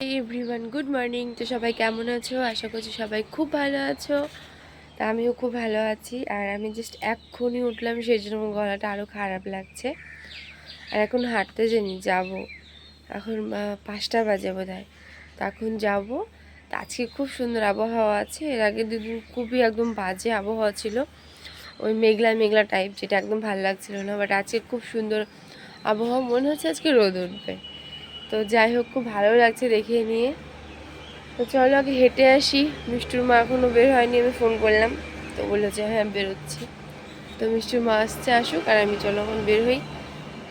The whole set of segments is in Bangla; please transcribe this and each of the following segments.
এভরিওয়ান গুড মর্নিং তো সবাই কেমন আছো? আশা করছি সবাই খুব ভালো আছো। তা আমিও খুব ভালো আছি। আর আমি জাস্ট এক্ষুনি উঠলাম, সেই জন্য গলাটা আরও খারাপ লাগছে। আর এখন হাঁটতে জানি যাব। এখন পাঁচটা বাজে বোধ হয় তো এখন যাব। তো আজকে খুব সুন্দর আবহাওয়া আছে। এর আগে দুদিন খুবই একদম বাজে আবহাওয়া ছিল। ওই মেঘলা মেঘলা টাইপ যেটা একদম ভালো লাগছিল না। বাট আজকে খুব সুন্দর আবহাওয়া। মনে হচ্ছে আজকে রোদ উঠবে। তো যাই হোক, খুব ভালো লাগছে দেখে নিয়ে। তো চলো আগে হেঁটে আসি। মিষ্টুর মা এখনও বের হয়নি, আমি ফোন করলাম। তো বলল যে হ্যাঁ বেরোচ্ছি। তো মিষ্টুর মা আসছে, আসুক, আর আমি চলো এখন বের হই।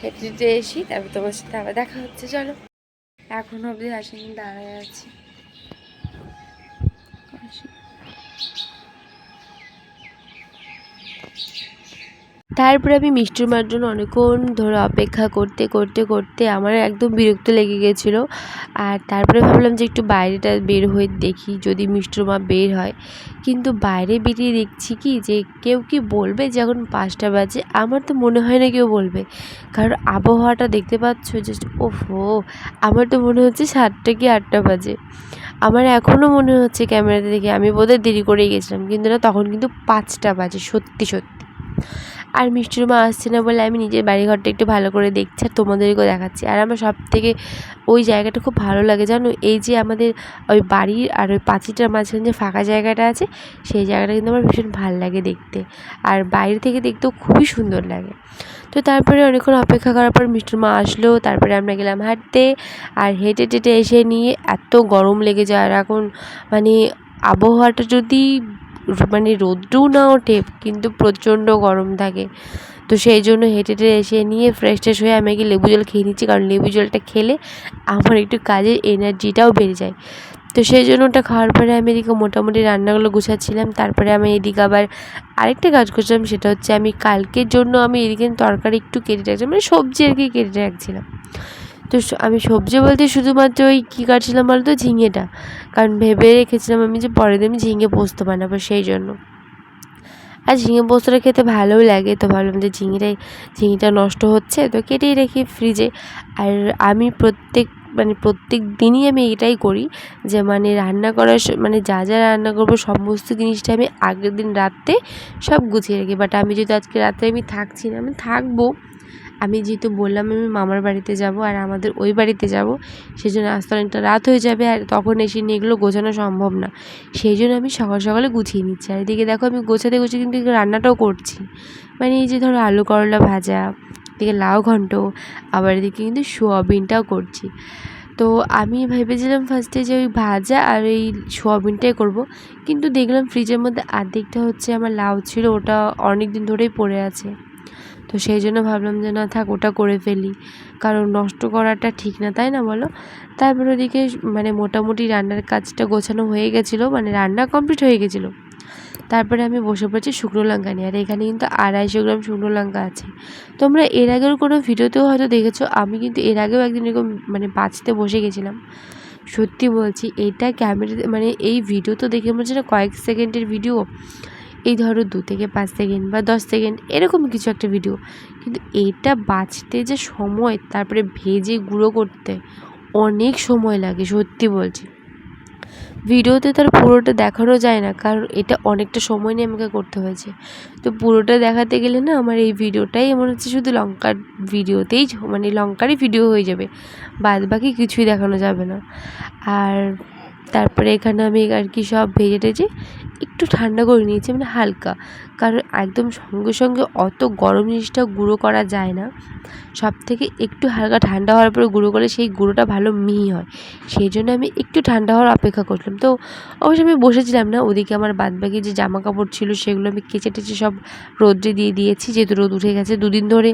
হেঁটে হেঁটে এসি, তারপর তোমার সাথে আবার দেখা হচ্ছে, চলো। এখন অবধি আসেনি দাঁড়ায় আছি। তারপরে আমি মিষ্টির মার জন্য অনেকক্ষণ ধরে অপেক্ষা করতে করতে করতে আমার একদম বিরক্ত লেগে গেছিল। আর তারপরে ভাবলাম যে একটু বাইরেটা বের হয়ে দেখি যদি মিষ্টির মা বের হয়। কিন্তু বাইরে বেরিয়ে দেখছি কি যে কেউ কি বলবে যে এখন পাঁচটা বাজে? আমার তো মনে হয় না কেউ বলবে। কারণ আবহাওয়াটা দেখতে পাচ্ছ জাস্ট ওফো, আমার তো মনে হচ্ছে সাতটা কি আটটা বাজে। আমার এখনও মনে হচ্ছে ক্যামেরাতে দেখে আমি বোধহয় দেরি করেই গেছিলাম। কিন্তু না, তখন কিন্তু পাঁচটা বাজে, সত্যি সত্যি। আর মিষ্টির মা আসছে না বলে আমি নিজের বাড়িঘরটা একটু ভালো করে দেখছি আর তোমাদেরকেও দেখাচ্ছি। আর আমার সব থেকে ওই জায়গাটা খুব ভালো লাগে, জানো? এই যে আমাদের ওই বাড়ির আর ওই পাঁচিটার মাঝখানে যে ফাঁকা জায়গাটা আছে, সেই জায়গাটা কিন্তু আমার ভীষণ ভালো লাগে দেখতে। আর বাইরে থেকে দেখতেও খুবই সুন্দর লাগে। তো তারপরে অনেকক্ষণ অপেক্ষা করার পর মিষ্টির মা আসলো, তারপরে আমরা গেলাম হাঁটতে। আর হেঁটে টেটে এসে নিয়ে এত গরম লেগে যায়। আর এখন মানে আবহাওয়াটা যদি মানে রোদ্রু না ওঠে, কিন্তু প্রচণ্ড গরম থাকে। তো সেই জন্য হেঁটে হেঁটে এসে নিয়ে ফ্রেশ ট্রেশ হয়ে আমি আগে লেবু জল খেয়ে নিচ্ছি, কারণ লেবু জলটা খেলে আমার একটু কাজের এনার্জিটাও বেড়ে যায়। তো সেই জন্য ওটা খাওয়ার পরে আমি এদিকে মোটামুটি রান্নাগুলো গুছাচ্ছিলাম, তারপরে আমি এদিকে আবার আরেকটা কাজ করছিলাম, সেটা হচ্ছে আমি কালকের জন্য আমি এদিকে তরকারি একটু কেটে রাখছিলাম মানে সবজি আর কি কেটে রাখছিলাম। তো আমি সবজি বলতে শুধুমাত্র ওই কী কাটছিলাম বলতো ঝিঙেটা। কারণ ভেবে রেখেছিলাম আমি যে পরের দিন ঝিঙে পোস্ত বানাবো সেই জন্য। আর ঝিঙে পোস্তটা খেতে ভালোই লাগে তো ভাবলাম যে ঝিঙেটাই, ঝিঙেটা নষ্ট হচ্ছে তো কেটেই রেখি ফ্রিজে আর আমি প্রত্যেক মানে প্রত্যেক দিনই আমি এটাই করি যে মানে রান্না করার মানে যা যা রান্না করব সমস্ত জিনিসটা আমি আগের দিন রাত্রে সব গুছিয়ে রাখি। বাট আমি যদি আজকে রাত্রে আমি থাকছি না, আমি থাকব। আমি যেহেতু বললাম আমি মামার বাড়িতে যাব আর আমাদের ওই বাড়িতে যাব সেই জন্য আসতে অনেকটা রাত হয়ে যাবে আর তখন এসে নিয়ে এগুলো গোছানো সম্ভব না। সেই জন্য আমি সকাল সকালে গুছিয়ে নিচ্ছি। আর এদিকে দেখো আমি গোছাতে গোছাতে কিন্তু রান্নাটাও করছি। মানে এই যে ধরো আলু করলা ভাজা, এদিকে লাউ ঘন্ট, আবার এদিকে কিন্তু সোয়াবিনটাও করছি। তো আমি ভেবেছিলাম ফার্স্টে যে ওই ভাজা আর এই সোয়াবিনটাই করব, কিন্তু দেখলাম ফ্রিজের মধ্যে আর্ধেকটা হচ্ছে আমার লাউ ছিল, ওটা অনেক দিন ধরেই পড়ে আছে। তো সেই জন্য ভাবলাম যে, না, থাক, ওটা করে ফেলি। কারণ নষ্ট করাটা ঠিক না, তাই না বলো? তারপর ওদিকে মানে মোটামুটি রান্নার কাজটা গোছানো হয়ে গেছিল মানে রান্না কমপ্লিট হয়ে গেছিল। তারপরে আমি বসে পড়েছি শুকনো লঙ্কা নিয়ে। আর এখানে কিন্তু আড়াইশো গ্রাম শুকনো লঙ্কা আছে। তোমরা এর আগের কোনো ভিডিওতেও হয়তো দেখেছ, আমি কিন্তু এর আগেও একদিন এরকম মানে বাঁচতে বসে গেছিলাম। সত্যি বলছি, এটা ক্যামেরাতে মানে এই ভিডিও তো দেখে মনে হচ্ছে না কয়েক সেকেন্ডের ভিডিও। এই ধরো দু থেকে পাঁচ সেকেন্ড বা দশ সেকেন্ড, এরকম কিছু একটা ভিডিও কিন্তু এটা বাঁচতে যে সময়, তারপরে ভেজে গুঁড়ো করতে অনেক সময় লাগে, সত্যি বলছি। ভিডিওতে তার পুরোটা দেখানো যায় না, কারণ এটা অনেকটা সময় নিয়ে আমাকে করতে হয়েছে। তো পুরোটা দেখাতে গেলে না, আমার এই ভিডিওটাই মনে হচ্ছে শুধু লঙ্কার ভিডিওতেই মানে লঙ্কারই ভিডিও হয়ে যাবে বাদ বাকি কিছুই দেখানো যাবে না। আর তারপরে এখানে আমি আর কি সব ভেজে টেজে একটু ঠান্ডা করে নিয়েছি মানে হালকা। কারণ একদম সঙ্গে সঙ্গে অত গরম জিনিসটা গুঁড়ো করা যায় না। সব থেকে একটু হালকা ঠান্ডা হওয়ার পরে গুঁড়ো করলে সেই গুঁড়োটা ভালো মিহি হয়। সেই জন্য আমি একটু ঠান্ডা হওয়ার অপেক্ষা করলাম তো অবশ্যই আমি বসেছিলাম না, ওদিকে আমার বাদবাকি যে জামা কাপড় ছিল সেগুলো আমি কেচে টেচে সব রোদ্রে দিয়ে দিয়েছি, যেহেতু রোদ উঠে গেছে, দুদিন ধরে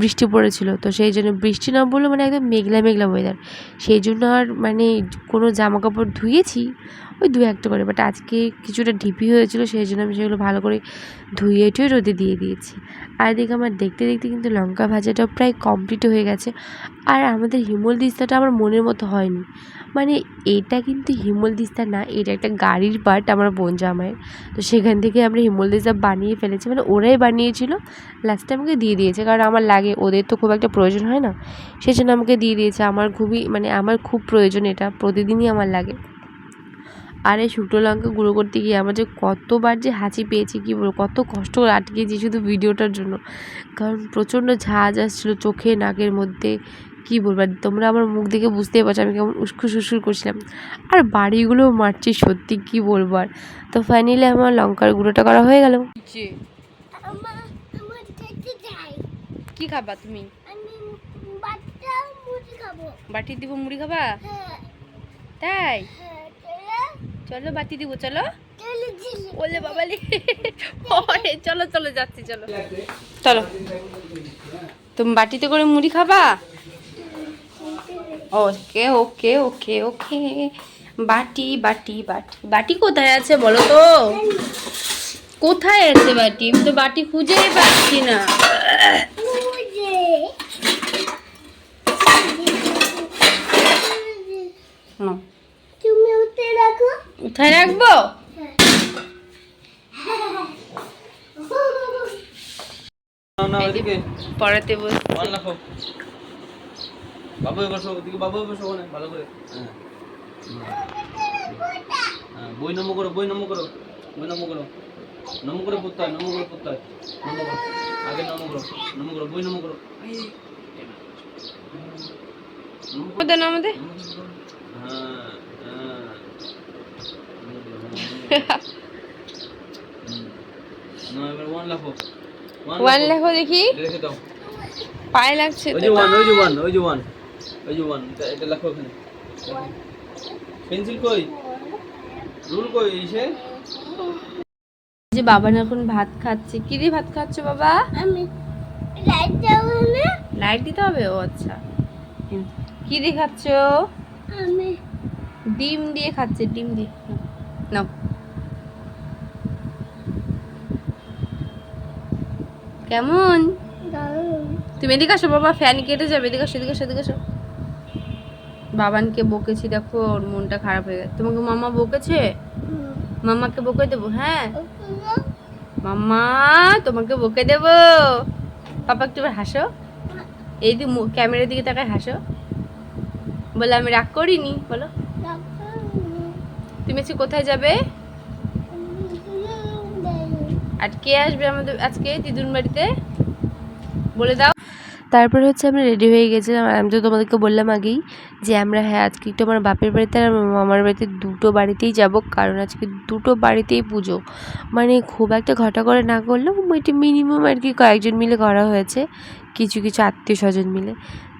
বৃষ্টি পড়েছিল। তো সেই জন্য বৃষ্টি না বললেও মানে একদম মেঘলা মেঘলা ওয়েদার সেই জন্য আর মানে কোনো জামা কাপড় ধুয়েছি ওই দু একটা করে বাট আজকে কিছুটা ঢিপি হয়েছিল, সেই জন্য আমি সেগুলো ভালো করে ধুয়ে টুয়ে রোদে দিয়ে দিয়েছি। আর এদিকে আমার দেখতে দেখতে কিন্তু লঙ্কা ভাজাটাও প্রায় কমপ্লিট হয়ে গেছে। আর আমাদের হিমল দিস্তাটা আমার মনের মতো হয়নি। মানে এটা কিন্তু হিমল দিস্তা না, এটা একটা গাড়ির পার্ট আমার বোন জামাইয়ের। তো সেখান থেকে আমরা হিমল দিস্তা বানিয়ে ফেলেছি মানে ওরাই বানিয়েছিল। লাস্টে আমাকে দিয়ে দিয়েছে, কারণ আমার লাগে, ওদের তো খুব একটা প্রয়োজন হয় না। সেই জন্য আমাকে দিয়ে দিয়েছে, আমার খুবই মানে আমার খুব প্রয়োজন এটা, প্রতিদিনই আমার লাগে। আর এই শুকনো লঙ্কা গুঁড়ো করতে গিয়ে আমার যে কতবার যে হাঁচি পেয়েছি কী বলব? কত কষ্ট করে আটকেছি শুধু ভিডিওটার জন্য। কারণ প্রচণ্ড ঝাঁজ আসছিল চোখে নাকের মধ্যে কী বলব? আর তোমরা আমার মুখ দেখে বুঝতেই পারছ আমি কেমন উস্কুস উস্কুর করছিলাম। আর বাড়িগুলো মারছি সত্যি কী বলব? আর তো ফাইনালি আমার লঙ্কার গুঁড়োটা করা হয়ে গেল। কি খাবা তুমি? মুড়ি বাটি দিব মুড়ি খাবা? হ্যাঁ। তাই? হ্যাঁ। চলো বাটি দিব চলো। ওলে বাবালি ওরে চলো চলো যাচ্ছি চলো। চলো। তুমি বাটিতে করে মুড়ি খাবা? ওকে ওকে ওকে ওকে। বাটি বাটি বাটি। বাটি কোথায় আছে বলো তো? কোথায় আছে বাটি? আমি তো বাটি খুঁজেই পাচ্ছি না। তুমি উঠে রাখো। কোথায় রাখব? পড়াতে বাবু বসো ওদিকে বাবু বসো ওখানে ভালো করে। হ্যাঁ। হ্যাঁ, বই নম করো বই নম করো বই নম করো। নম করে পড়তে হয় নম করে পড়তে হয়। নম করো আগে নম করো নম করো বই নম করো। নম। হ্যাঁ। না এবার ওয়ান লেখো দেখি। পায়ে লাগছে ওই যে ওয়ান ওই যে ওয়ান ওই যে ওয়ান ওই যে ওয়ান এটা লেখো ওখানে। পেন্সিল কই? রুল কই এসে? যে বাবা এখন ভাত খাচ্ছে কি দিয়ে ভাত খাচ্ছ বাবা? আমি লাইট যাব না। লাইট দিতে হবে? ও আচ্ছা। কি দিয়ে খাচ্ছ? আমি ডিম দিয়ে খাচ্ছে ডিম দিয়ে। নাও। কেমন? তুমি এদিকে আসো বাবা ফ্যান কেটে যাবে এদিকে আসো এদিকে আসো এদিকে আসো। বাবানকে বকেছি দেখো ওর মনটা খারাপ হয়ে গেছে। তোমাকে মামা বকেছে? মামাকে বকে দেবো হ্যাঁ? মামা তোমাকে বকে দেবো। পাপা একটু হাসো। এই দি ক্যামেরার দিকে তাকায় হাসো। বলে আমি রাগ করিনি বলো। তুমি আজকে কোথায় যাবে। আর কে আসবে আমাদের আজকে দিদুন বাড়িতে? বলে দাও। তারপরে হচ্ছে আমরা রেডি হয়ে গেছিলাম আমি তো তোমাদেরকে বললাম আগেই যে আমরা হ্যাঁ আজকে একটু আমার বাপের বাড়িতে আর মামার বাড়িতে দুটো বাড়িতেই যাব, কারণ আজকে দুটো বাড়িতেই পুজো। মানে খুব একটা ঘটা করে না করলেও এটি মিনিমাম আর কি কয়েকজন মিলে করা হয়েছে, কিছু কিছু আত্মীয় স্বজন মিলে।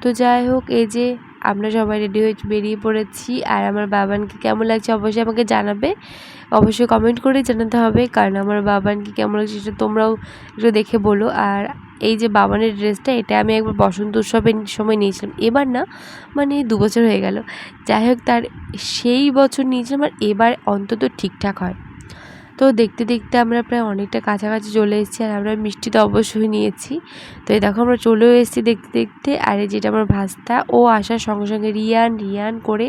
তো যাই হোক, এই যে আমরা সবাই রেডি হয়ে বেরিয়ে পড়েছি। আর আমার বাবানকে কেমন লাগছে অবশ্যই আমাকে জানাবে। অবশ্যই কমেন্ট করে জানাতে হবে, কারণ আমার বাবানকে কেমন লাগছে সেটা তোমরাও একটু দেখে বলো। আর এই যে বাবানের ড্রেসটা এটা আমি একবার বসন্ত উৎসবের সময় নিয়েছিলাম। এবার না মানে দু বছর হয়ে গেল। যাই হোক, তার সেই বছর নিয়েছিলাম, আর এবার অন্তত ঠিকঠাক হয়। তো দেখতে দেখতে আমরা প্রায় অনেকটা কাছাকাছি চলে এসেছি আর আমরা মিষ্টি তো অবশ্যই নিয়েছি। তো এই দেখো আমরা চলেও এসেছি দেখতে দেখতে। আর এই যেটা আমার ভাস্তা, ও আসার সঙ্গে সঙ্গে রিয়ান রিয়ান করে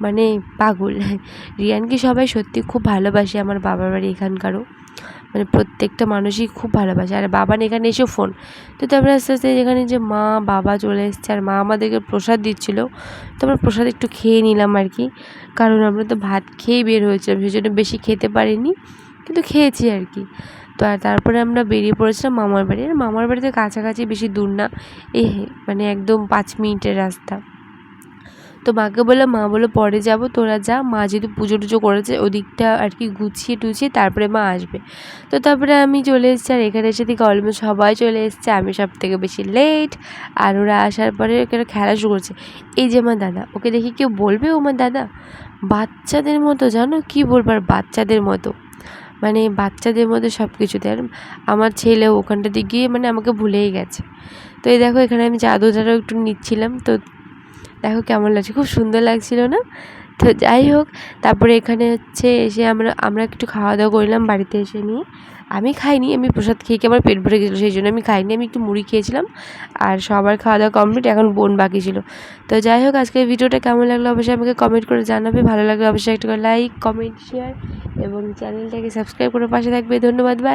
মানে পাগল। রিয়ানকে সবাই সত্যি খুব ভালোবাসে আমার বাবার বাড়ি এখানকারও। মানে প্রত্যেকটা মানুষই খুব ভালোবাসে। আর বাবান এখানে এসে ফোন তো তারপরে আস্তে আস্তে এখানে যে মা, বাবা চলে এসছে আর মা আমাদেরকে প্রসাদ দিচ্ছিল। তো আমরা প্রসাদ একটু খেয়ে নিলাম আর কি। কারণ আমরা তো ভাত খেয়েই বের হয়েছিলাম, সেই জন্য বেশি খেতে পারিনি। কিন্তু খেয়েছি আর কি। তো আর তারপরে আমরা বেরিয়ে পড়েছিলাম মামার বাড়ি। আর মামার বাড়িতে কাছাকাছি বেশি দূর না। এই মানে একদম পাঁচ মিনিটের রাস্তা। তো মাকে বললাম, মা বলে পরে যাব, তোরা যা। মা যেহেতু পুজো টুজো করেছে, ওদিকটা আর কি গুছিয়ে টুছিয়ে তারপরে মা আসবে। তো তারপরে আমি চলে এসেছি আর এখানে এসে দিকে অলমোস্ট সবাই চলে এসছে। আমি সব থেকে বেশি লেট আর ওরা আসার পরে এখানে খেলা শুরু করছে। এই যে আমার দাদা, ওকে দেখি কেউ বলবে ও আমার দাদা? বাচ্চাদের মতো, জানো? কি বলব আর বাচ্চাদের মতো। মানে বাচ্চাদের মধ্যে সব কিছুতে আর আমার ছেলে ওখানটাতে গিয়ে মানে আমাকে ভুলেই গেছে। তো এই দেখো এখানে আমি জাদুটারও একটু নিচ্ছিলাম। তো দেখো কেমন লাগছে। খুব সুন্দর লাগছিল না? তো যাই হোক, তারপরে এখানে হচ্ছে এসে আমরা আমরা একটু খাওয়া দাওয়া করলাম বাড়িতে এসে নিয়ে। আমি খাইনি, আমি প্রসাদ খেয়ে আমার পেট ভরে গেছিল, সেই জন্য আমি খাইনি, আমি একটু মুড়ি খেয়েছিলাম আর সবার খাওয়া দাওয়া কমপ্লিট এখন বোন বাকি ছিল। তো যাই হোক, আজকের ভিডিওটা কেমন লাগল অবশ্যই আমাকে কমেন্ট করে জানাবে, ভালো লাগলে অবশ্যই একটা লাইক কমেন্ট শেয়ার এবং চ্যানেলটাকে সাবস্ক্রাইব করে পাশে থাকবে। ধন্যবাদ বাই